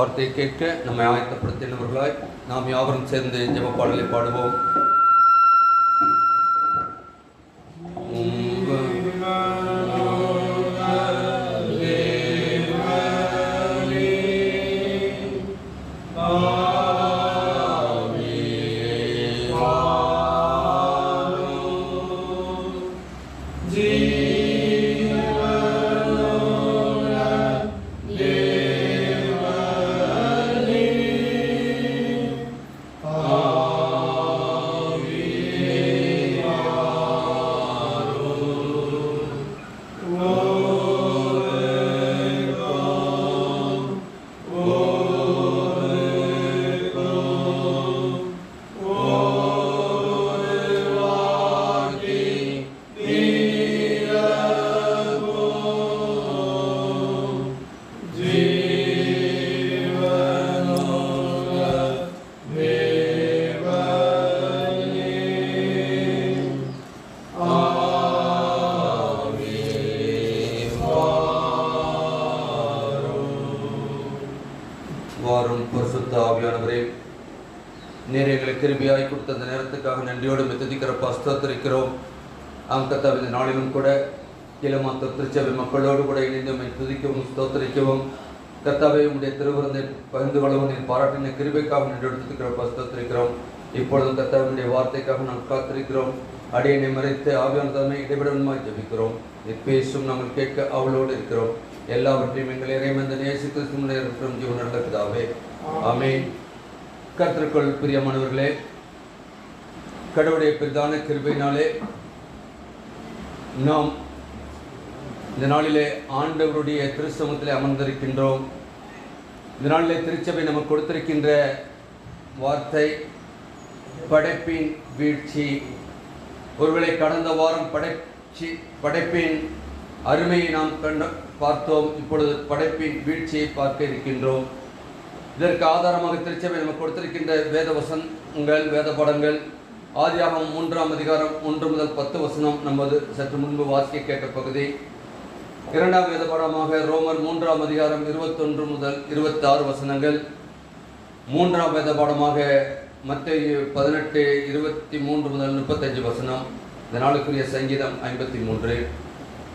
வார்த்தையை கேட்க நம்மை ஆயத்தப்படுத்தினவர்களாய் நாம் யாவரும் சேர்ந்து ஜெப பாடலை பாடுவோம். கொடுத்த அந்த நேரத்துக்காக நன்றியோடு மெத்ததிக்கிறப்பா ஸ்தோத்திரிக்கிறோம் ஆம் கத்தாவின் நாளிலும் கூட இளமாத்த திருச்சபை மக்களோடு கூட இணைந்து உம்மை துதிக்கவும் ஸ்தோத்திரிக்கவும். கர்த்தாவே உடைய திருவிருந்தை பகிர்ந்து கொள்ளவும் நீர் பாராட்டின கிருபைக்காக நன்றி எடுத்துக்கிறப்பா ஸ்தோத்திரிக்கிறோம் இப்பொழுதும் கர்த்தாவினுடைய வார்த்தைக்காக நாம் காத்திருக்கிறோம். அடியனை மறைத்து ஆவியான தன்மை இடைவிடமாய் ஜெபிக்கிறோம். பேசும் நாங்கள் கேட்க அவளோடு இருக்கிறோம். எல்லாவற்றையும் எங்கள் இறைமந்த நேசு இருக்கிறோம் ஜீவன் நல்ல பிதாவே. ஆமென். கர்த்தருக்குள் பிரியமானவர்களே கடவுளுடைய பெரிதான கிருபையினாலே நாம் இந்த நாளிலே ஆண்டவருடைய திருச்சமத்தில் அமர்ந்திருக்கின்றோம். இந்த நாளிலே திருச்சபை நமக்கு கொடுத்திருக்கின்ற வார்த்தை படைப்பின் வீழ்ச்சி. ஒருவேளை கடந்த வாரம் படைச்சி படைப்பின் அருமையை நாம் கண்டு பார்த்தோம். இப்பொழுது படைப்பின் வீழ்ச்சியை பார்க்க இருக்கின்றோம். இதற்கு ஆதாரமாக திருச்சபை நமக்கு கொடுத்திருக்கின்ற வேத வசனங்கள் வேத படங்கள் ஆதியாகம் மூன்றாம் அதிகாரம் ஒன்று முதல் பத்து வசனம் நமது சற்று முன்பு வாசிக்க கேட்ட பகுதி. இரண்டாம் வேத பாடமாக ரோமர் மூன்றாம் அதிகாரம் இருபத்தொன்று முதல் இருபத்தாறு வசனங்கள். மூன்றாம் வேத பாடமாக மத்திய பதினெட்டு இருபத்தி மூன்று முதல் முப்பத்தஞ்சு வசனம். இந்த நாளுக்குரிய சங்கீதம் ஐம்பத்தி மூன்று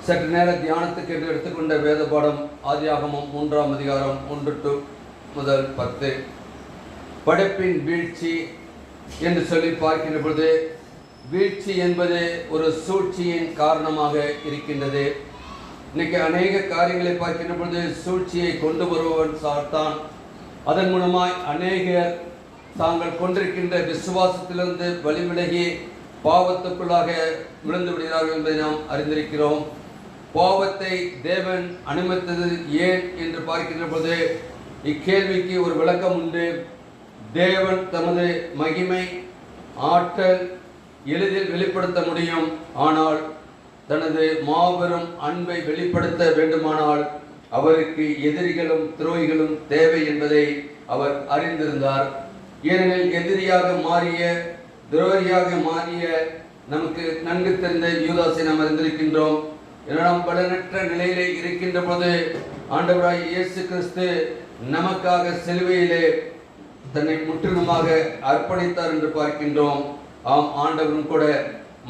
சற்று நேர தியானத்துக்கு என்று எடுத்துக்கொண்ட வேத பாடம் ஆதியாகமம் மூன்றாம் அதிகாரம் ஒன்று டு முதல் பத்து. படைப்பின் வீழ்ச்சி என்று சொல்லி பார்க்கின்ற பொழுது வீழ்ச்சி என்பது ஒரு சூழ்ச்சியின் காரணமாக இருக்கின்றது. இன்னைக்கு அநேக காரியங்களை பார்க்கின்ற பொழுது சூழ்ச்சியை கொண்டு வருபவன் சாத்தான். அதன் மூலமாய் அநேகர் தாங்கள் கொண்டிருக்கின்ற விசுவாசத்திலிருந்து வழிவிலகி பாவத்துக்குள்ளாக விழுந்து விடுகிறார்கள் என்பதை நாம் அறிந்திருக்கிறோம். பாவத்தை தேவன் அனுமதித்தது ஏன் என்று பார்க்கின்ற பொழுது இக்கேள்விக்கு ஒரு விளக்கம் உண்டு. தேவன் தமது மகிமை ஆற்றல் எளிதில் வெளிப்படுத்த முடியும். ஆனால் தனது மாபெரும் அன்பை வெளிப்படுத்த வேண்டுமானால் அவருக்கு எதிரிகளும் துரோகிகளும் தேவை என்பதை அவர் அறிந்திருந்தார். ஏனெனில் எதிரியாக மாறிய துரோகியாக மாறிய நமக்கு நன்கு தெரிந்த யூதாசை நாம் அறிந்திருக்கின்றோம். நாம் பலனற்ற நிலையிலே இருக்கின்ற போது ஆண்டவராய் இயேசு கிறிஸ்து நமக்காக சிலுவையிலே தன்னை முற்றிலுமாக அர்ப்பணித்தார் என்று பார்க்கின்றோம். ஆம் ஆண்டவரும் கூட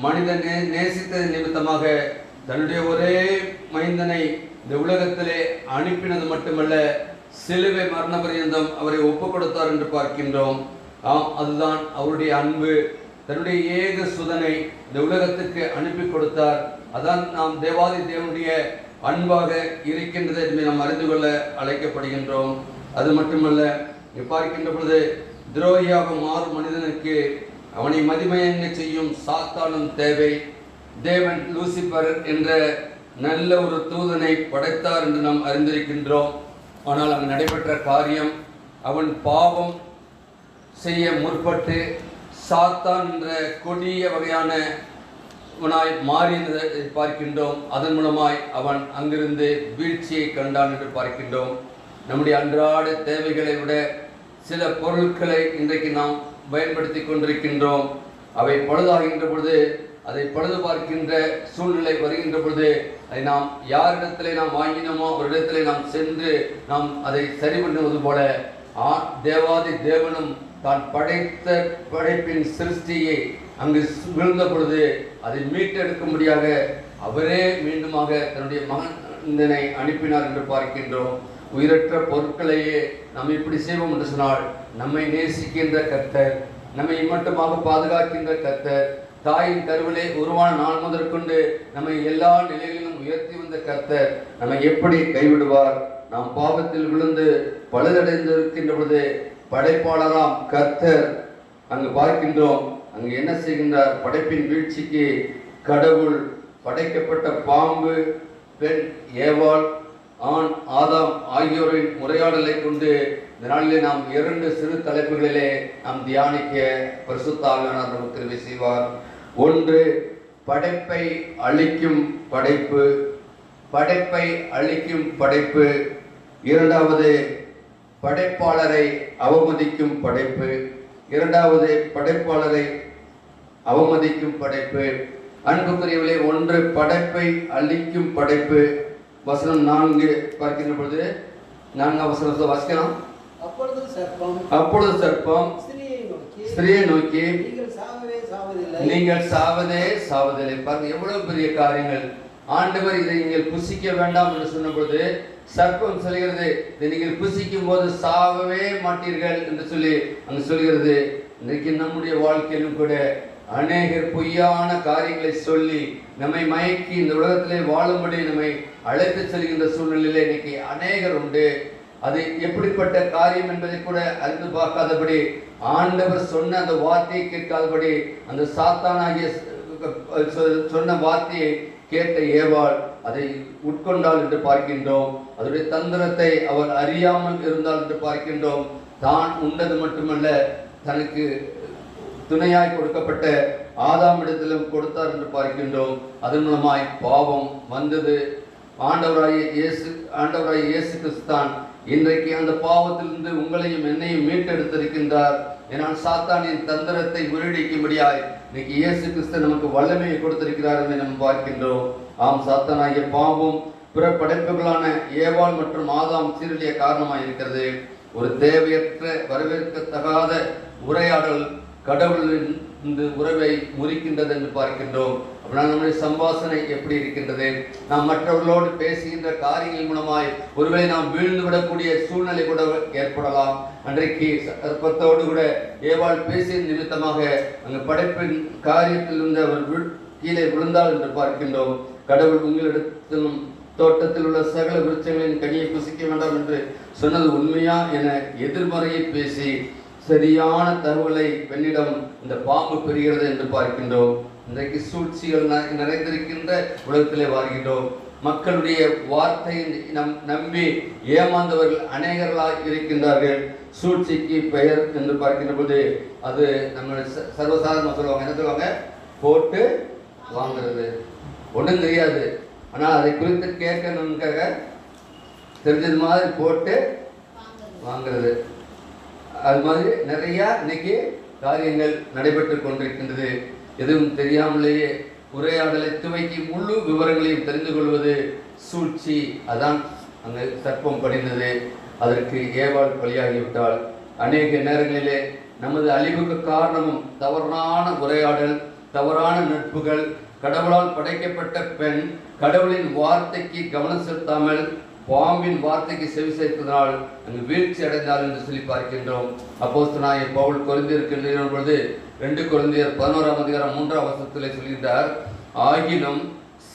மனிதன் நே நேசித்தது நிமித்தமாக தன்னுடைய ஒரே மைந்தனை இந்த உலகத்திலே அனுப்பினது மட்டுமல்ல சிலுவை மரண பரியந்தம் அவரை ஒப்பு கொடுத்தார் என்று பார்க்கின்றோம். ஆம் அதுதான் அவருடைய அன்பு. தன்னுடைய ஏக சுதனை இந்த உலகத்துக்கு அனுப்பி கொடுத்தார். அதான் நாம் தேவாதி தேவனுடைய அன்பாக இருக்கின்றது என்று நாம் அறிந்து கொள்ள அழைக்கப்படுகின்றோம். அது மட்டுமல்ல பார்க்கின்ற பொழுது துரோகியாக மாறும் மனிதனுக்கு அவனை மதிமயங்க செய்யும் சாத்தானும் தேவை. தேவன் லூசிபர் என்ற நல்ல ஒரு தூதனை படைத்தார் என்று நாம் அறிந்திருக்கின்றோம். ஆனால் அங்கு நடைபெற்ற காரியம் அவன் பாவம் செய்ய முற்பட்டு சாத்தான் என்ற கொடிய வகையான அவனாய் மாறியதை பார்க்கின்றோம். அதன் மூலமாய் அவன் அங்கிருந்து வீழ்ச்சியை கண்டான் என்று பார்க்கின்றோம். நம்முடைய அன்றாட தேவைகளை விட சில பொருட்களை இன்றைக்கு நாம் பயன்படுத்தி கொண்டிருக்கின்றோம். அவை பழுதாகின்ற பொழுது அதை பழுது பார்க்கின்ற சூழ்நிலை வருகின்ற பொழுது அதை நாம் யாரிடத்திலே நாம் வாங்கினோமோ அவரிடத்திலே நாம் சென்று நாம் அதை சரி பண்ணுவது போல ஆ தேவாதி தேவனும் தான் படைத்த படைப்பின் சிருஷ்டியை அங்கு விழுந்த பொழுது அதை மீட்டெடுக்கும்படியாக அவரே மீண்டுமாக தன்னுடைய மகன் மகனை அனுப்பினார் என்று பார்க்கின்றோம். உயிரற்ற பொருட்களையே நாம் இப்படி செய்வோம் என்று சொன்னால் நம்மை நேசிக்கின்ற கர்த்தர் நம்மை மட்டுமாக பாதுகாக்கின்ற கர்த்தர் தாயின் கருவிலே உருவான நாள் முதற்கொண்டு நம்மை எல்லா நிலைகளிலும் உயர்த்தி வந்த கர்த்தர் நம்மை எப்படி கைவிடுவார்? நாம் பாவத்தில் விழுந்து பழுதடைந்திருக்கின்ற பொழுது படைப்பாளராம் கர்த்தர் அங்கு பார்க்கின்றோம். அங்கு என்ன செய்கின்றார்? படைப்பின் வீழ்ச்சிக்கு கடவுள் படைக்கப்பட்ட பாம்பு பெண் ஏவாள் ஆண் ஆதாம் ஆகியோரின் உரையாடலை கொண்டு இந்த நாளிலே நாம் இரண்டு சிறு தலைப்புகளிலே நாம் தியானிக்க பரிசுத்தாவியானவர் நமக்கு உதவி செய்வார். ஒன்று படைப்பை அழிக்கும் படைப்பு. படைப்பை அழிக்கும் படைப்பு. இரண்டாவது படைப்பாளரை அவமதிக்கும் படைப்பு. இரண்டாவது படைப்பாளரை அவமதிக்கும் படைப்பு. அன்புக்குரியவர்களே ஒன்று படைப்பை அழிக்கும் படைப்பு. வசனம் நான்கு பார்க்கின்ற பொழுது நான்காம் வசனத்தை வாசிக்கலாம். அப்பொழுது சர்ப்பம் அப்பொழுது சர்ப்பம் ஸ்திரியை நோக்கி நீங்கள் சாவதே சாவதில்லை. பாருங்க எவ்வளவு பெரிய காரியங்கள். ஆண்டவர் இதை நீங்கள் புசிக்க வேண்டாம் என்று சொன்னபொழுது சர்ப்பம் சொல்கிறது இதை நீங்கள் புசிக்கும் போது சாவவே மாட்டீர்கள் என்று சொல்லி அங்கு சொல்கிறது. இன்றைக்கு நம்முடைய வாழ்க்கையிலும் கூட அநேகர் பொய்யான காரியங்களை சொல்லி நம்மை மயக்கி இந்த உலகத்திலே வாழும்படி நம்மை அழைத்து செல்கின்ற சூழ்நிலையில் இன்னைக்கு அநேகர் உண்டு. அது எப்படிப்பட்ட காரியம் என்பதை கூட அறிந்து பார்க்காதபடி ஆண்டவர் சொன்ன அந்த வார்த்தையை கேட்காதபடி அந்த சாத்தானாகிய சொ- சொன்ன வார்த்தையை கேட்ட ஏவாள் அதை உட்கொண்டாள் என்று பார்க்கின்றோம். அதனுடைய தந்திரத்தை அவர் அறியாமல் இருந்தால் என்று பார்க்கின்றோம். தான் உண்டது மட்டுமல்ல தனக்கு துணையாய் கொடுக்கப்பட்ட ஆதாமிடத்திலும் கொடுத்தார் என்று பார்க்கின்றோம். அதன் மூலமாய் பாவம் வந்தது. ஆண்டவராய் இயேசு ஆண்டவராய் இயேசு கிறிஸ்தான் இன்றைக்கு அந்த பாவத்திலிருந்து உங்களையும் என்னையும் மீட்டெடுத்திருக்கின்றார். ஏனால் சாத்தானின் தந்திரத்தை முறியடிக்கும்படியாய் இன்னைக்கு இயேசு கிறிஸ்து நமக்கு வல்லமையை கொடுத்திருக்கிறார் என்று நாம் பார்க்கின்றோம். ஆம் சாத்தானாகிய பாவம் பிற படைப்புகளான ஏவாள் மற்றும் ஆதாம் சீரழிய காரணமாக இருக்கிறது ஒரு தேவையற்ற வரவேற்கத்தகாத உரையாடல் கடவுளின் இந்த உறவை முறிக்கின்றது என்று பார்க்கின்றோம். அப்படின்னா நம்முடைய சம்பாசனை எப்படி இருக்கின்றது? நாம் மற்றவர்களோடு பேசுகின்ற காரியங்கள் மூலமாய் ஒருவேளை நாம் வீழ்ந்து விடக்கூடிய சூழ்நிலை கூட ஏற்படலாம். அன்றைக்கு சர்ப்பத்தோடு கூட ஏவாள் பேசிய நிமித்தமாக அந்த படைப்பின் காரியத்தில் இருந்து அவர் கீழே விழுந்தாள் என்று பார்க்கின்றோம். கடவுள் உங்களிடத்திலும் தோட்டத்தில் உள்ள சகல விருட்சங்களின் கனியை புசிக்க வேண்டாம் என்று சொன்னது உண்மையா என எதிர்மறையை பேசி சரியான தகவலை பெண்ணிடம் இந்த பாம்பு பெறுகிறது என்று பார்க்கின்றோம். இன்றைக்கு சூழ்ச்சிகள் நிறைந்திருக்கின்ற உலகத்திலே வாழ்கின்றோம். மக்களுடைய வார்த்தையை நம் நம்பி ஏமாந்தவர்கள் அநேகர்களாக இருக்கின்றார்கள். சூழ்ச்சிக்கு பெயர் என்று பார்க்கின்ற போது அது நம்ம ச- சர்வசாதாரணமாக சொல்லுவாங்க. என்ன சொல்லுவாங்க? போட்டு வாங்குறது. ஒன்றும் தெரியாது. ஆனால் அதை குறித்து கேட்கணுக்காக தெரிஞ்சது மாதிரி போட்டு வாங்குறது. அது மாதிரி நிறையா இன்னைக்கு காரியங்கள் நடைபெற்று கொண்டிருக்கின்றது. எதுவும் தெரியாமலேயே உரையாடலை துவக்கி முழு விவரங்களையும் தெரிந்து கொள்வது சூழ்ச்சி. அதான் அந்த சர்ப்பம் படிந்தது. அதற்கு ஏவாள் பலியாகிவிட்டால் அநேக நேரங்களிலே நமது அழிவுக்கு காரணமும் தவறான உரையாடல் தவறான நட்புகள் கடவுளால் படைக்கப்பட்ட பெண் கடவுளின் வார்த்தைக்கு கவனம் செலுத்தாமல் பாம்பின் வார்த்தைக்கு செவி சேர்த்ததனால் அங்கு வீழ்ச்சி அடைந்தார் என்று சொல்லி பார்க்கின்றோம். அப்போஸ்தலனாகிய பவுல் கொரிந்தியருக்கு பொழுது ரெண்டு குழந்தையர் பதினோராம் அதிகாரம் மூன்றாம் வசனத்திலே சொல்கின்றார் ஆகினும்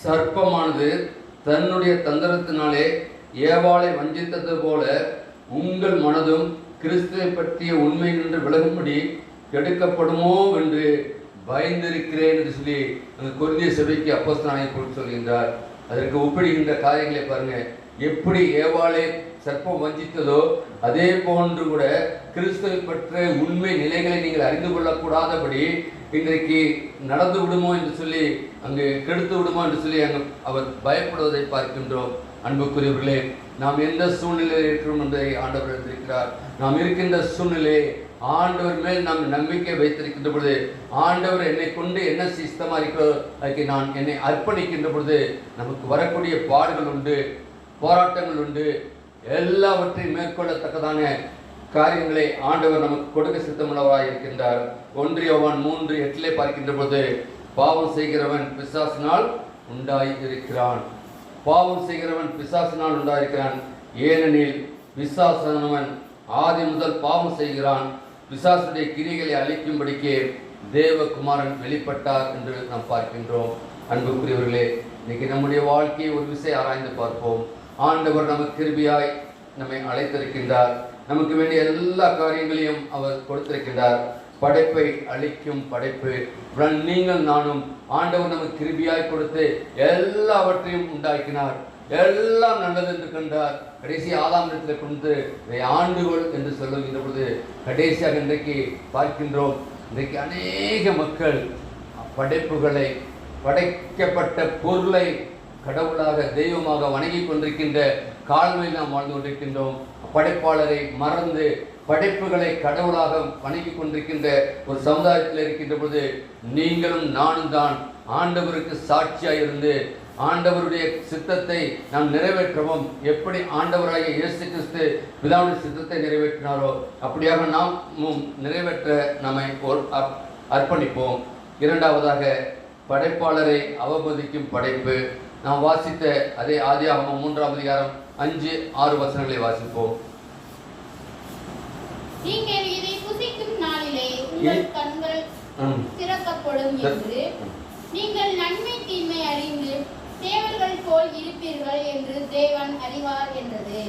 சர்ப்பமானது தன்னுடைய தந்திரத்தினாலே ஏவாளை வஞ்சித்தது போல உங்கள் மனதும் கிறிஸ்துவை பற்றிய உண்மை நின்று விலகும்படி கெடுக்கப்படுமோ என்று பயந்திருக்கிறேன் என்று சொல்லி அந்த கொரிந்திய சபைக்கு அப்போஸ்தானை கொடுத்து சொல்கின்றார். அதற்கு ஒப்பிடுகின்ற காரியங்களை பாருங்கள் எப்படி ஏவாளை சர்ப்பம் வஞ்சித்ததோ அதே போன்று கூட கிறிஸ்துவை பற்றிய உண்மை நிலைகளை நீங்கள் அறிந்து கொள்ளக்கூடாதபடி இன்றைக்கு நடந்து விடுமோ என்று சொல்லி அங்கு கெடுத்து விடுமோ என்று சொல்லி அங்கு அவர் பயப்படுவதை பார்க்கின்றோம். அன்புக்குரியவர்களே நாம் எந்த சூழ்நிலையில் இருக்கிறோம் என்பதை ஆண்டவர் இருக்கிறார் நாம் இருக்கின்ற சூழ்நிலையை ஆண்டவர் மேல் நாம் நம்பிக்கை வைத்திருக்கின்ற பொழுது ஆண்டவர் என்னை கொண்டு என்ன சிஸ்தமா இருக்கிறதோ அதுக்கு நான் என்னை அர்ப்பணிக்கின்ற பொழுது நமக்கு வரக்கூடிய பாடுகள் உண்டு. போராட்டங்கள் உண்டு. எல்லாவற்றையும் மேற்கொள்ளத்தக்கதான காரியங்களை ஆண்டவர் நமக்கு கொடுக்க சித்தமுள்ளவராக இருக்கின்றார். ஒன்றியவான் மூன்று எட்டிலே பார்க்கின்ற போது பாவம் செய்கிறவன் பிசாசினால் உண்டாய் இருக்கிறான். பாவம் செய்கிறவன் பிசாசினால் உண்டாயிருக்கிறான். ஏனெனில் பிசாசனவன் ஆதி முதல் பாவம் செய்கிறான். பிசாசுடைய கிரிகளை அழிக்கும்படிக்கு தேவகுமாரன் வெளிப்பட்டார் என்று நாம் பார்க்கின்றோம். அன்புக்குரியவர்களே இன்னைக்கு நம்முடைய வாழ்க்கையை ஒரு விசை ஆராய்ந்து பார்ப்போம். ஆண்டவர் நமக்கு கிருபியாய் நம்மை அழைத்திருக்கின்றார். நமக்கு வேண்டிய எல்லா காரியங்களையும் அவர் கொடுத்திருக்கின்றார். படைப்பை அழிக்கும் படைப்பு. நீங்கள் நானும் ஆண்டவர் நமக்கு கிருபியாய் கொடுத்து எல்லாவற்றையும் உண்டாக்கினார். எல்லாம் நல்லது என்று கண்டார். கடைசி ஆதாம் இடத்தில் கொண்டு இதை ஆண்டுகள் என்று சொல்லுகின்ற பொழுது கடைசியாக இன்றைக்கு பார்க்கின்றோம். இன்றைக்கு அநேக மக்கள் படைப்புகளை படைக்கப்பட்ட பொருளை கடவுளாக தெய்வமாக வணங்கி கொண்டிருக்கின்ற காலங்களில் நாம் வாழ்ந்து கொண்டிருக்கின்றோம். படைப்பாளரை மறந்து படைப்புகளை கடவுளாக வணங்கி கொண்டிருக்கின்ற ஒரு சமுதாயத்தில் இருக்கின்ற பொழுது நீங்களும் நானும் தான் ஆண்டவருக்கு சாட்சியாக இருந்து ஆண்டவருடைய சித்தத்தை நாம் நிறைவேற்றவும். எப்படி ஆண்டவராகிய இயேசு கிறிஸ்து பிதாவுடைய சித்தத்தை நிறைவேற்றினாரோ அப்படியாக நாம் நிறைவேற்ற நம்மை ஒரு அர்ப்பணிப்போம். இரண்டாவதாக படைப்பாளரை அவமதிக்கும் படைப்பு. நாம் வாசித்த அதே ஆதியாகமம் மூன்றாம் அதிகாரம் அஞ்சு ஆறு வசனங்களை வாசிப்போம் நீங்கள் இதை புசிக்கும் நாளிலே உங்கள் கண்கள். திறக்கப்படும் என்று நீங்கள் நன்மை தீமை அறிந்து தேவர்கள் போல் இருப்பீர்கள் என்று தேவன் அறிவார் என்றது.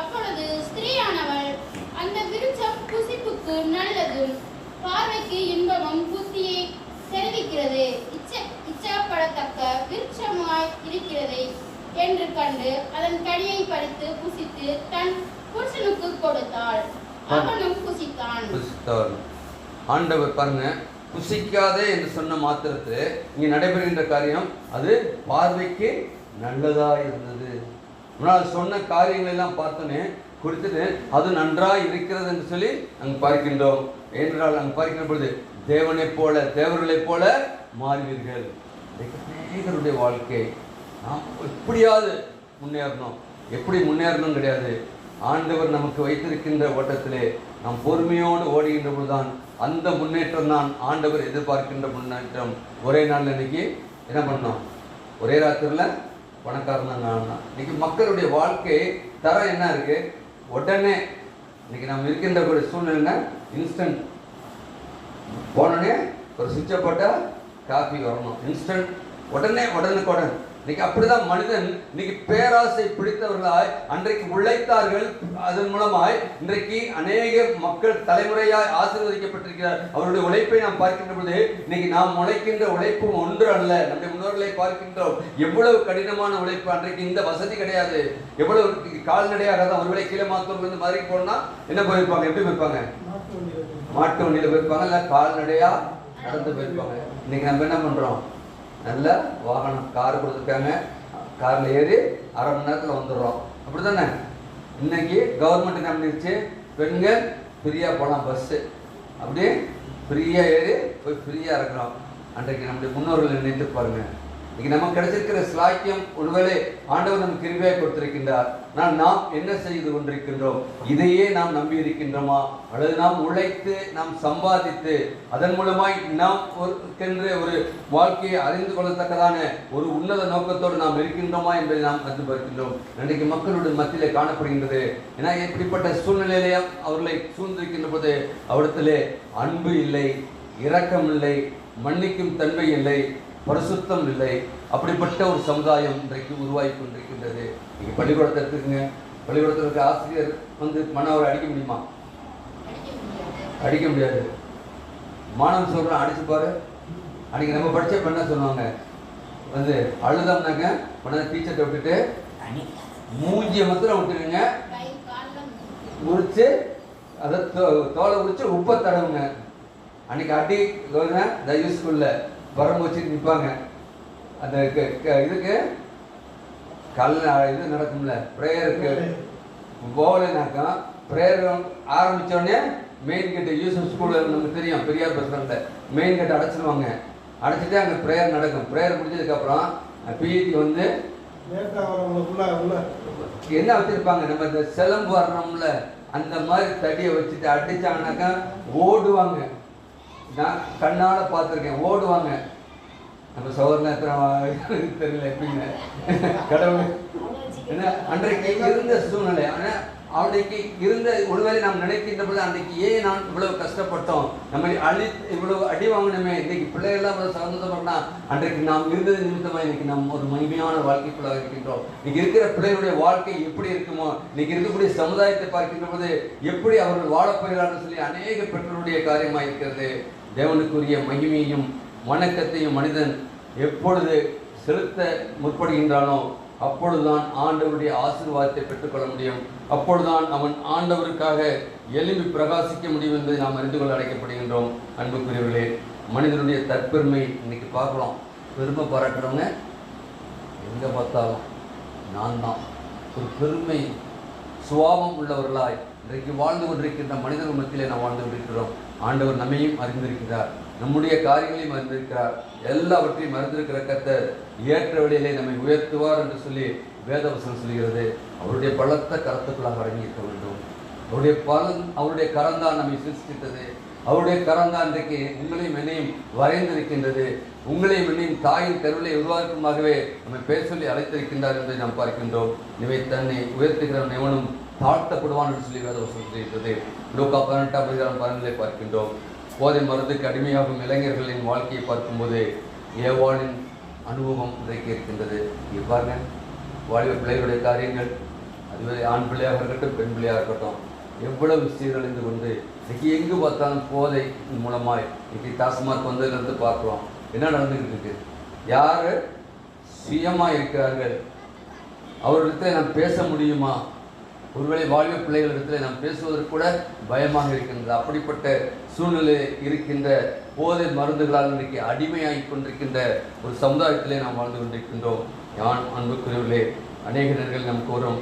அப்பொழுது ஸ்திரீயானவள் அந்த விருட்சம் புசிப்புக்கு நல்லதும் பார்வைக்கு இன்பமும் புத்தியை தெரிவிக்கிறது இச்ச இச்சாப்படத்தக்க விருட்சமாய் இருக்கிறதை என்று கண்டு அதன் கனியை பறித்து புசித்து தன் புருஷனுக்கு கொடுத்தாள். அவனும் புசித்தான். புசித்தவர் ஆண்டவர் பாருங்க புசிக்காதே என்று சொன்ன மாத்திரத்தில் இங்கே நடைபெறுகின்ற காரியம் அது பார்வைக்கு நல்லதா இருந்தது. முன்னால் சொன்ன காரியங்கள் எல்லாம் பார்த்தோன்னே குறித்துட்டு அது நன்றாய் இருக்கிறது என்று சொல்லி அங்கு பார்க்கின்றோம். என்றால் அங்கு பார்க்கின்ற பொழுது தேவனைப் போல தேவர்களைப் போல மாறுவீர்கள். அநேகருடைய வாழ்க்கை. நாம் எப்படியாவது முன்னேறணும். எப்படி முன்னேறணும் கிடையாது. ஆண்டவர் நமக்கு வைத்திருக்கின்ற ஓட்டத்திலே நாம் பொறுமையோடு ஓடுகின்ற பொழுதுதான் அந்த முன்னேற்றம் தான் ஆண்டவர் எதிர்பார்க்கின்ற முன்னேற்றம். ஒரே நாள் இன்னைக்கு என்ன பண்ணோம்? ஒரே ராத்திரியில் பணக்காரன் தான் நான்? இன்னைக்கு மக்களுடைய வாழ்க்கை தரம் என்ன இருக்கு? உடனே இன்னைக்கு நாம் இருக்கின்ற ஒரு சூழ்நிலை இன்ஸ்டன்ட் போனோடனே ஒரு சுவிட்சை போட்டால் காஃபி வரணும். இன்ஸ்டன்ட் உடனே உடனுக்குடன் இன்னைக்கு அப்படிதான் மனிதன் இன்னைக்கு பேராசை பிடித்தவர்களாய் அன்றைக்கு உழைத்தார்கள் அதன் மூலமாய் இன்றைக்கு அநேக மக்கள் தலைமுறையாய் ஆசீர்வதிக்கப்பட்டிருக்கிறார். அவருடைய உழைப்பை நாம் பார்க்கின்ற பொழுது இன்னைக்கு நாம் உழைக்கின்ற உழைப்பும் ஒன்று அல்ல. நம்முடைய முன்னோர்களை பார்க்கின்றோம். எவ்வளவு கடினமான உழைப்பு. அன்றைக்கு இந்த வசதி கிடையாது. எவ்வளவு கால்நடையாக தான் ஒருவேளை கீழே மாத்தூர்ல இருந்து மாதிரி போனா என்ன போயிருப்பாங்க எப்படி போயிருப்பாங்க மாட்டு வண்டியில போயிருப்பாங்க இல்ல கால்நடையா நடந்து போயிருப்பாங்க. இன்னைக்கு நம்ம என்ன பண்ணுறோம் நல்ல வாகனம் கார் கொடுத்துருக்காங்க. காரில் ஏறி அரை மணி நேரத்தில் வந்துடுறோம். அப்படி தானே இன்னைக்கு கவர்மெண்ட் என்ன பண்ணிருச்சு? பெண்கள் ஃப்ரீயாக போகலாம் பஸ்ஸு அப்படியே ஃப்ரீயாக ஏறி போய் ஃப்ரீயாக இருக்கிறோம். அன்றைக்கு நம்முடைய முன்னோர்கள் நினைத்து பாருங்கள் இன்னைக்கு நமக்கு கிடைச்சிருக்கிற ஸ்லாக்கியம் ஒருவேளை ஆண்டவர் நமக்கு கிருவியாக கொடுத்திருக்கின்றார். ஆனால் நாம் என்ன செய்து கொண்டிருக்கின்றோம்? இதையே நாம் நம்பி இருக்கின்றோமா அல்லது நாம் உழைத்து நாம் சம்பாதித்து அதன் மூலமாய் நாம் ஒரு ஒரு வாழ்க்கையை அறிந்து கொள்ளத்தக்கதான ஒரு உன்னத நோக்கத்தோடு நாம் இருக்கின்றோமா என்பதை நாம் அறிந்து பார்க்கின்றோம் இன்றைக்கு மக்களுடைய மத்தியில் காணப்படுகின்றது. ஏன்னா இப்படிப்பட்ட சூழ்நிலையிலே அவர்களை சூழ்ந்திருக்கின்ற போது அவரிடத்திலே அன்பு இல்லை இரக்கம் இல்லை மன்னிக்கும் தன்மை இல்லை பரிசுத்தம் இல்லை அப்படிப்பட்ட ஒரு சமுதாயம் இன்றைக்கு உருவாகி கொண்டிருக்கின்றது நீங்க பள்ளிக்கூடத்தை எடுத்துக்கங்க. பள்ளிக்கூடத்தில் இருக்க ஆசிரியர் வந்து மனவரை அடிக்க முடியுமா? அடிக்க முடியாது. மாணவன் சொல்றான் அடிச்சு பாரு. அன்னைக்கு நம்ம படிச்சப்ப என்ன சொன்னாங்க வந்து அழுதம்னாங்க உடனே டீச்சர்ட்ட விட்டுட்டு மூஞ்சிய மாத்திரம் விட்டுருங்க உரிச்சு அதை தோலை உரிச்சு உப்பை தடவுங்க. அன்னைக்கு அடி ஸ்கூல்ல பரம் வச்சுட்டு நிற்பாங்க. அந்த இதுக்கு கல் இது நடக்கும்ல ப்ரேயருக்கு போகலைனாக்கா ப்ரேயர் ஆரம்பிச்ச உடனே மெயின் கேட்டு யூசப் ஸ்கூலில் நமக்கு தெரியும் பெரியார் பஸ் ஸ்டாண்டில் மெயின் கேட் அடைச்சிருவாங்க. அடைச்சிட்டு அங்கே ப்ரேயர் நடக்கும். ப்ரேயர் முடிஞ்சதுக்கப்புறம் பிஇடி வந்து என்ன வச்சிருப்பாங்க? நம்ம இந்த சிலம்பு வர்றோம்ல அந்த மாதிரி தடியை வச்சுட்டு அடிச்சாங்கனாக்கா ஓடுவாங்க. நான் கண்ணால பார்த்துருக்கேன். ஓடுவாங்க. நம்ம சவரில் எத்தனை தெரியல எப்படிங்க கடவுள். என்ன? அன்றைக்கு இருந்த சூழ்நிலை. ஆனால் அன்றைக்கு இருந்த ஒருவேளை நாம் நினைக்கின்ற பொழுது அன்றைக்கு ஏன் நான் இவ்வளவு கஷ்டப்பட்டோம்? நம்ம அழி இவ்வளவு அடி வாங்கினோமே. இன்னைக்கு பிள்ளைகள்லாம் இவ்வளவு சந்தோஷப்பட்டா அன்றைக்கு நாம் இருந்தது நிமித்தமா இன்னைக்கு நாம் ஒரு மகிமையான வாழ்க்கைக்குள்ளாக இருக்கின்றோம். இன்னைக்கு இருக்கிற பிள்ளைகளுடைய வாழ்க்கை எப்படி இருக்குமோ இன்னைக்கு இருக்கக்கூடிய சமுதாயத்தை பார்க்கின்ற பொழுது எப்படி அவர்கள் வாழப்போகிறார்கள் சொல்லி அநேக பெற்றோருடைய காரியமாக இருக்கிறது தேவனுக்குரிய மகிமையும் வணக்கத்தையும் மனிதன் எப்பொழுது செலுத்த முற்படுகின்றானோ அப்பொழுதுதான் ஆண்டவருடைய ஆசீர்வாதத்தை பெற்றுக்கொள்ள முடியும். அப்பொழுதுதான் அவன் ஆண்டவருக்காக எழும்பி பிரகாசிக்க முடியும் என்பதை நாம் அறிந்து கொள்ள அழைக்கப்படுகின்றோம். அன்புக்குரியவர்களே மனிதனுடைய தற்பெருமை இன்னைக்கு பார்க்குறோம் பெருமை பாராட்டுறவங்க எங்கே பார்த்தாலும் நான் தான். ஒரு பெருமை சுவாபம் உள்ளவர்களாய் இன்றைக்கு வாழ்ந்து கொண்டிருக்கின்ற மனிதர்கள் மத்தியிலே நாம் வாழ்ந்து கொண்டிருக்கிறோம். ஆண்டவர் நம்மையும் அறிந்திருக்கிறார். நம்முடைய காரியங்களையும் அறிந்திருக்கிறார். எல்லாவற்றையும் அறிந்திருக்கிற கத்தர் ஏற்ற வழியிலே நம்மை உயர்த்துவார் என்று சொல்லி வேதவசனம் சொல்கிறது. அவருடைய பலத்த கரத்துக்குள்ளாக அடங்கியிருக்க வேண்டும். அவருடைய பலன் அவருடைய கரந்தான் நம்மை சிருஷ்டித்தது. அவருடைய கரந்தான் இன்றைக்கு உங்களையும் என்னையும் வரைந்திருக்கின்றது. உங்களையும் என்னையும் தாயின் கருவிலை உருவாக்குமாகவே நம்மை பேர் சொல்லி அழைத்திருக்கின்றார் என்பதை நாம் பார்க்கின்றோம். இவை தன்னை உயர்த்துகிறவன் எவனும் தாழ்த்தப்படுவான் என்று சொல்லி வேதவசனம் சொல்லியிருக்கிறது. லோகா பதினெட்டாம் பதினாறு பதினிலே பார்க்கின்றோம். போதை மருந்துக்கு அடிமையாகும் இளைஞர்களின் வாழ்க்கையை பார்க்கும்போது ஏவாளின் அனுபவம் இன்றைக்கு இருக்கின்றது. இவ்வாறு வாலிப பிள்ளைகளுடைய காரியங்கள் அதுவே ஆண் பிள்ளையாக இருக்கட்டும் பெண் பிள்ளையாக இருக்கட்டும் எவ்வளவு சீரழிந்து கொண்டு இன்றைக்கி எங்கு பார்த்தாலும் போதை மூலமாய் இன்றைக்கி டாஸ்மார்க் வந்ததுலேருந்து பார்க்குறோம். என்ன நடந்துக்கிட்டு இருக்கு? யார் சுயமாக இருக்கிறார்கள்? அவர்களிடத்தை நான் பேச முடியுமா? ஒருவேளை வாலிப பிள்ளைகளிடத்தில் நாம் பேசுவதற்கு கூட பயமாக இருக்கின்றது. அப்படிப்பட்ட சூழ்நிலை இருக்கின்ற போதை மருந்துகளால் இன்றைக்கு அடிமையாகி கொண்டிருக்கின்ற ஒரு சமுதாயத்திலே நாம் வாழ்ந்து கொண்டிருக்கின்றோம். யான் அன்புக்குரியவர்களே அநேக நேரங்கள் நமக்கு வரும்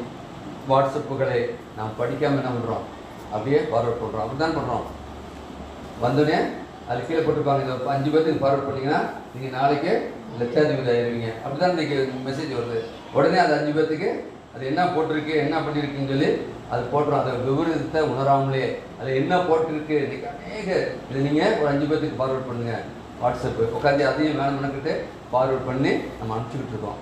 வாட்ஸ்அப்புகளை நாம் படிக்காமல் என்ன பண்ணுறோம் அப்படியே ஃபார்வர்ட் பண்ணுறோம் அப்படி தான் பண்ணுறோம் வந்தோடனே அது கீழே போட்டுப்பாங்க இந்த அஞ்சு பேர்த்துக்கு ஃபார்வர்ட் பண்ணிங்கன்னா நீங்கள் நாளைக்கு லட்சாதிபதி ஆயிருவீங்க. அப்படி தான் இன்றைக்கி மெசேஜ் வருது. உடனே அது அஞ்சு பேர்த்துக்கு அது என்ன போட்டிருக்கு என்ன பண்ணியிருக்குன்னு சொல்லி அது போட்டுரும். அதை விவரத்தை உணராமலே. அதில் என்ன போட்டிருக்கு இன்றைக்கி அநேக இதை நீங்கள் ஒரு அஞ்சு பேர்த்துக்கு ஃபார்வர்ட் பண்ணுங்கள் வாட்ஸ்அப்பு. உட்காந்து அதையும் வேணும் பண்ணிக்கிட்டு ஃபார்வர்ட் பண்ணி நம்ம அனுப்பிச்சிக்கிட்டு இருக்கோம்.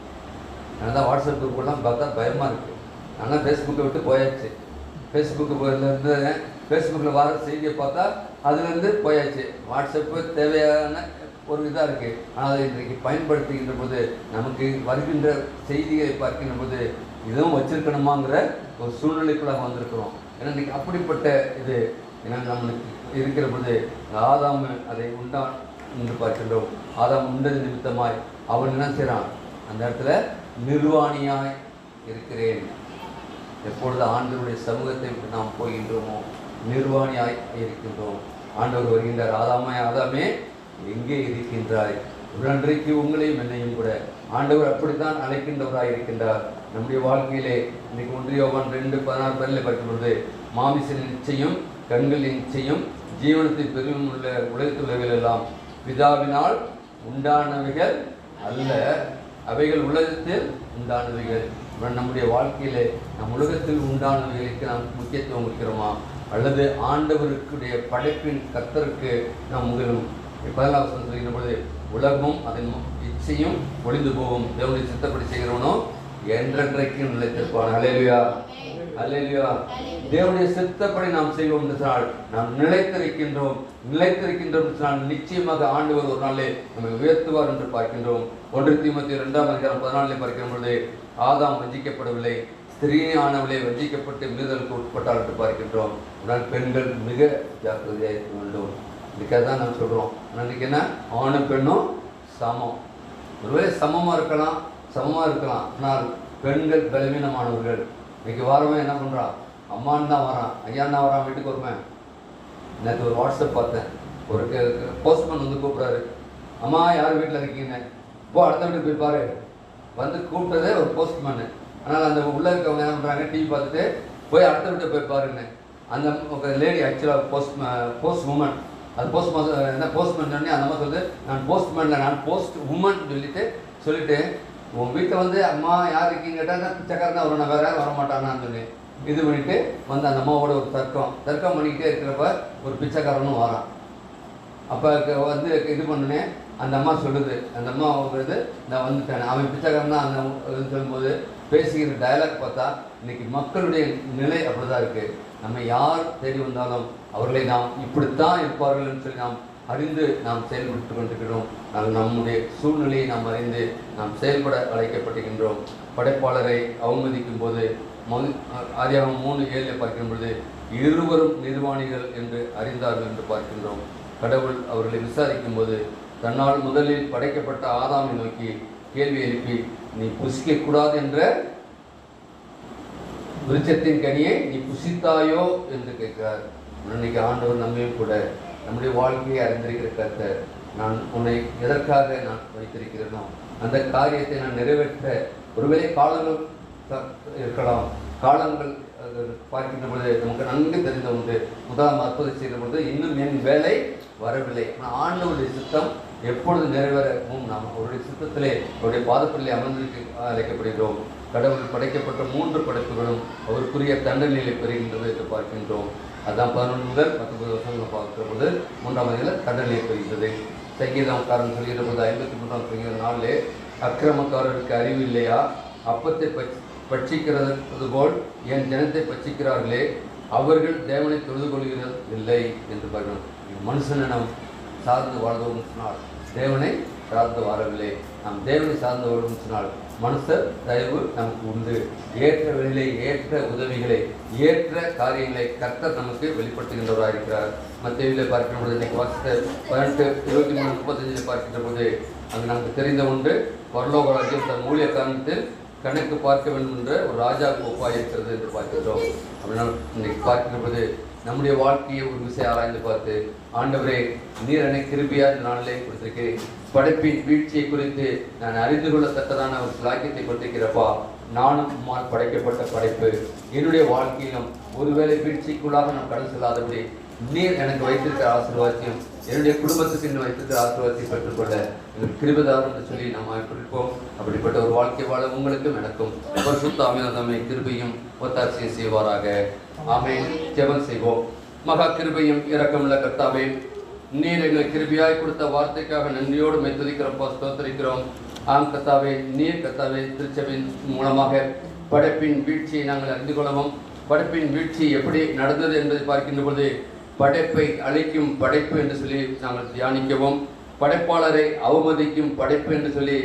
அதனால தான் வாட்ஸ்அப் குரூப்லாம் பார்த்தா பயமாக இருக்குது ஆனால் ஃபேஸ்புக்கை விட்டு போயாச்சு. ஃபேஸ்புக்கு போகிறதுலேருந்து ஃபேஸ்புக்கில் வர செய்தியை பார்த்தா அதுலேருந்து போயாச்சு. வாட்ஸ்அப்பு தேவையான ஒரு இதாக இருக்குது ஆனால் அதை இன்றைக்கு பயன்படுத்துகின்ற போது நமக்கு வருகின்ற செய்திகளை பார்க்கின்ற போது இதுவும் வச்சிருக்கணுமாங்கிற ஒரு சூழ்நிலைக்குள்ளாக வந்திருக்கிறோம். ஏன்னா இன்றைக்கி அப்படிப்பட்ட இது ஏன்னா நம்மளுக்கு இருக்கிற பொழுது ஆதாம் அதை உண்டான் என்று பார்க்கின்றோம். ஆதாம் உண்டது நிமித்தமாய் அவன் என்ன செய்கிறான் அந்த இடத்துல நிர்வாணியாய் இருக்கிறேன். எப்பொழுது ஆண்டவருடைய சமூகத்தை விட்டு நாம் போகின்றோமோ நிர்வாணியாய் இருக்கின்றோம். ஆண்டவர் வருகின்றார். ஆதாமே ஆதாமே எங்கே இருக்கின்றாய்? உடன்றைக்கு உங்களையும் என்னையும் கூட ஆண்டவர் அப்படித்தான் அழைக்கின்றவராக இருக்கின்றார் நம்முடைய வாழ்க்கையிலே இன்னைக்கு ஒன்றியோவான் ரெண்டு பதினாறு பேரில் பார்க்கும்பொழுது மாமிசின் நிச்சயம் கண்களின் நிச்சயம் ஜீவனத்தில் பெரும் உள்ள உலகத்துள்ளவைகள் எல்லாம் பிதாவினால் உண்டானவைகள் அல்ல. அவைகள் உலகத்தில் உண்டானவைகள். நம்முடைய வாழ்க்கையிலே நம் உலகத்தில் உண்டானவைகளுக்கு நாம் முக்கியத்துவம் கொடுக்கிறோமா? அல்லது ஆண்டவருக்குடைய படைப்பின் கத்தருக்கு நாம் முதலும் பதினாலாம் சொல்கிற பொழுது உலகமும் அதன் இச்சையும் ஒளிந்து போகும். தேவனுடைய சித்தப்படி செய்கிறவனோ என்றென்றைக்கும் நிலைத்திருப்பான். அலேலியா அலேலியா தேவனுடைய சித்தப்படி நாம் செய்வோம் என்றால் நாம் நிலைத்திருக்கின்றோம். நிலைத்திருக்கின்றோம் என்று நிச்சயமாக ஆண்டவர் ஒரு நாளே நம்மை உயர்த்துவார் என்று பார்க்கின்றோம். ஒன்று தீமத்தி இரண்டாம் அதிகாரம் பதினாலில் பார்க்கிற பொழுது ஆதாம் வஞ்சிக்கப்படவில்லை ஸ்திரீயானவளை வஞ்சிக்கப்பட்டு மீறலுக்கு உட்பட்டால் என்று பார்க்கின்றோம். உடன் பெண்கள் மிக ஜாக்கிரதையாக இருக்க வேண்டும். இதுக்காக தான் நம்ம சொல்கிறோம் அன்றைக்கு என்ன? ஆணும் பெண்ணும் சமம். ஒருவேளை சமமாக இருக்கலாம் சமமாக இருக்கலாம். ஆனால் பெண்கள் பலவீனமானவர்கள். இன்னைக்கு வாரமே என்ன பண்ணுறான் அம்மான்னு தான் வரான். ஐயா தான் வரான் வீட்டுக்கு வருவேன் நேற்று ஒரு வாட்ஸ்அப் பார்த்தேன். ஒரு போஸ்ட்மேன் வந்து கூப்பிட்றாரு. அம்மா யார் வீட்டில் இருக்கீங்கன்னு போ அடுத்த வீட்டுக்கு போய் பாரு. வந்து கூப்பிட்டதே ஒரு போஸ்ட்மேனு ஆனால் அந்த உள்ளே இருக்கவங்க என்ன பண்ணுறாங்க டிவி பார்த்துட்டு போய் அடுத்த வீட்டை போய் பாருன்னு. அந்த லேடி ஆக்சுவலாக போஸ்ட் போஸ்ட் உமன் அது போஸ்ட் என்ன போஸ்ட்மேன் சொன்னே அந்த அம்மா சொல்லுது நான் போஸ்ட்மேனில் நான் போஸ்ட் உமன் சொல்லிட்டு சொல்லிட்டு உன் வீட்டில் வந்து அம்மா யார் இருக்கீங்க கேட்டால் பிச்சைக்காரன் தான் வரணும் வேற யாரும் வர மாட்டானான்னு சொல்லி. இது பண்ணிட்டு வந்து அந்த அம்மாவோட ஒரு தர்க்கம் தர்க்கம் பண்ணிக்கிட்டே இருக்கிறப்ப ஒரு பிச்சைக்காரனும் வரான். அப்போ வந்து இது பண்ணுனேன் அந்த அம்மா சொல்லுது அந்த அம்மா நான் வந்துட்டேன் அவன் பிச்சைக்காரன் தான் அந்த இது சொல்லும்போது பேசுகிற டயலாக் பார்த்தா இன்னைக்கு மக்களுடைய நிலை அப்படிதான் இருக்குது நம்ம யார் தேடி வந்தாலும் அவர்களை நாம் இப்படித்தான் இருப்பார்கள் என்று சொல்லி நாம் அறிந்து நாம் செயல்பட்டு கொண்டிருக்கிறோம். நாம் நம்முடைய சூழ்நிலையை நாம் அறிந்து நாம் செயல்பட அழைக்கப்பட்டிருக்கின்றோம். படைப்பாளரை அவமதிக்கும் போது மது மூணு ஏழில் பார்க்கும் பொழுது இருவரும் நிர்வாணிகள் என்று அறிந்தார்கள் என்று பார்க்கின்றோம். கடவுள் அவர்களை விசாரிக்கும் போது தன்னால் முதலில் படைக்கப்பட்ட ஆதாமை நோக்கி கேள்வி எழுப்பி நீ புசிக்கக்கூடாது என்ற விருச்சத்தின் கனியை நீ புசித்தாயோ என்று கேட்கிறார். இன்னைக்கு ஆண்டவர் நம்மையும் கூட நம்முடைய வாழ்க்கையை அறிந்திருக்கிற கர்த்தர் நான் உன்னை எதற்காக நான் வைத்திருக்கிறேனோ அந்த காரியத்தை நான் நிறைவேற்ற ஒருவேளை காலங்கள் இருக்கலாம். காலங்கள் பார்க்கின்ற பொழுது நமக்கு நன்கு தெரிந்த உண்டு முதலாம் அற்புதம் செய்கிற பொழுது இன்னும் என் வேலை வரவில்லை. ஆனால் ஆண்டவருடைய சித்தம் எப்பொழுது நிறைவேறவும் நாம் அவருடைய சித்தத்திலே அவருடைய பாதப்பள்ளியை அமர்ந்திருக்க அழைக்கப்படுகிறோம். கடவுள் படைக்கப்பட்ட மூன்று படைப்புகளும் அவருக்குரிய தண்டனையை பெறுகின்றது என்று பார்க்கின்றோம். அதான் பதினொன்று முதல் பத்தொன்பது வருஷங்கள் பார்க்கிற போது மூன்றாம் வகையில் தண்டனையை பெறுகின்றது. சங்கீதக்காரன் சொல்கிற போது ஐம்பத்தி மூன்றாம் சங்கீத நாளிலே அக்கிரமக்காரருக்கு அறிவு இல்லையா? அப்பத்தை பச் பட்சிக்கிறது போல் என் ஜனத்தை பட்சிக்கிறார்களே அவர்கள் தேவனை தொழுது கொள்கிறது இல்லை என்று பார்க்கணும் மனுஷனை சார்ந்து வாழ்ந்தோம் சொன்னால் தேவனை சார்ந்து வாழவில்லை. நாம் தேவனை சார்ந்து வாழும் சொன்னால் மனுஷர் தயவு நமக்கு உண்டு. ஏற்ற வேலை ஏற்ற உதவிகளை ஏற்ற காரியங்களை கர்த்தர் நமக்கு வெளிப்படுத்துகின்றவராக இருக்கிறார். மத்தியில் பார்க்கிற பொழுது இன்னைக்கு வாசித்த பதினெட்டு இருபத்தி மூணு முப்பத்தஞ்சில் பார்க்கின்ற பொழுது அங்கு நமக்கு தெரிந்த ஒன்று பரலோக ராஜ்யம் தன் ஊழிய காரணத்தில் கணக்கு பார்க்க வேண்டும் என்ற ஒரு ராஜா கோப்பாக இருக்கிறது என்று பார்க்கிறோம். அப்படின்னா இன்னைக்கு பார்க்கிற பொழுது நம்முடைய வாழ்க்கையை ஒரு விசை ஆராய்ந்து பார்த்து ஆண்டவரே நீர் என்னை கிருபியா இந்த நாளிலே கொடுத்துருக்கேன் படைப்பின் வீழ்ச்சியை குறித்து நான் அறிந்து கொள்ளத்தக்கதான ஒரு சிலாக்கியத்தை கொடுத்திருக்கிறப்பா நானும் உம்மால் படைக்கப்பட்ட படைப்பு. என்னுடைய வாழ்க்கையிலும் ஒருவேளை வீழ்ச்சிக்குள்ளாக நான் கடல் செல்லாதபடி நீர் எனக்கு வைத்திருக்கிற ஆசீர்வாதத்தையும் என்னுடைய குடும்பத்துக்கு இன்னும் வைத்திருக்கிற ஆசீர்வாதத்தை பெற்றுக்கொள்ள எங்களுக்கு கிருபதாரம் என்று சொல்லி நாம் குறிப்போம் அப்படிப்பட்ட ஒரு வாழ்க்கை வாழ உங்களுக்கும் எனக்கும் பரிசுத்த அமிர்தமை கிருபையும் ஒத்தாட்சியும் செய்வாராக. ஆமை ஜெபம் செய்வோம். மகா கிருபையும் இரக்கமுள்ள கர்த்தாவே நீர் எங்களை கிருபியாய் கொடுத்த வார்த்தைக்காக நன்றியோடு மை ஸ்தோத்தரிக்கிறோம். ஆம் கத்தாவே நீர் கத்தாவே திருச்சபையின் மூலமாக படைப்பின் வீழ்ச்சியை நாங்கள் அறிந்து கொள்ளவும் படைப்பின் வீழ்ச்சி எப்படி நடந்தது என்பதை பார்க்கின்ற பொழுது படைப்பை அழிக்கும் படைப்பு என்று சொல்லி நாங்கள் தியானிக்கவும் படைப்பாளரை அவமதிக்கும் படைப்பு என்று சொல்லி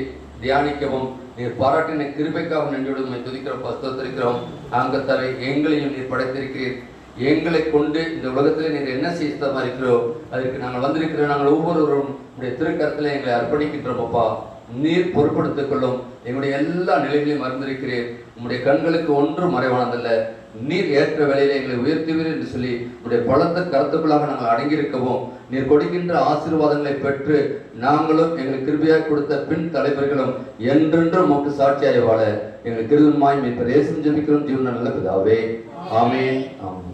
தியானிக்கவும் நீர் பாராட்டின கிருபைக்காக நன்றியோடு உம்மை துதிக்கிறோம் ஸ்தோத்திரிக்கிறோம் ஆங்கத்தாரை எங்களையும் நீர் படைத்திருக்கிறீர். எங்களை கொண்டு இந்த உலகத்தில் நீங்கள் என்ன செய்ய சித்தமாக இருக்கிறோ அதற்கு நாங்கள் வந்திருக்கிறோம் நாங்கள் ஒவ்வொருவரும் உடைய திருக்கரத்தில் எங்களை அர்ப்பணிக்கின்றோம் அப்பா. நீர் பொருட்படுத்திக் கொள்ளும். எங்களுடைய எல்லா நிலைகளையும் மறந்திருக்கிறேன் உங்களுடைய கண்களுக்கு ஒன்றும் மறைவானதல்ல. நீர் ஏற்ற வேலையில எங்களை உயர்த்துவீர் என்று சொல்லி உடைய பலத்த கருத்துக்களாக நாங்கள் அடங்கியிருக்கவும் நீர் கொடுக்கின்ற ஆசீர்வாதங்களை பெற்று நாங்களும் எங்களுக்கு கிருபையாக கொடுத்த பின் தலைவர்களும் என்றென்றும் உமக்கு சாட்சியாய் வாழ எங்களுக்கு கிருதமாய் மீட்பர் இயேசு ஜபிக்கிறோம். ஜீவன நல்ல பிதாவே. ஆமே ஆமாம்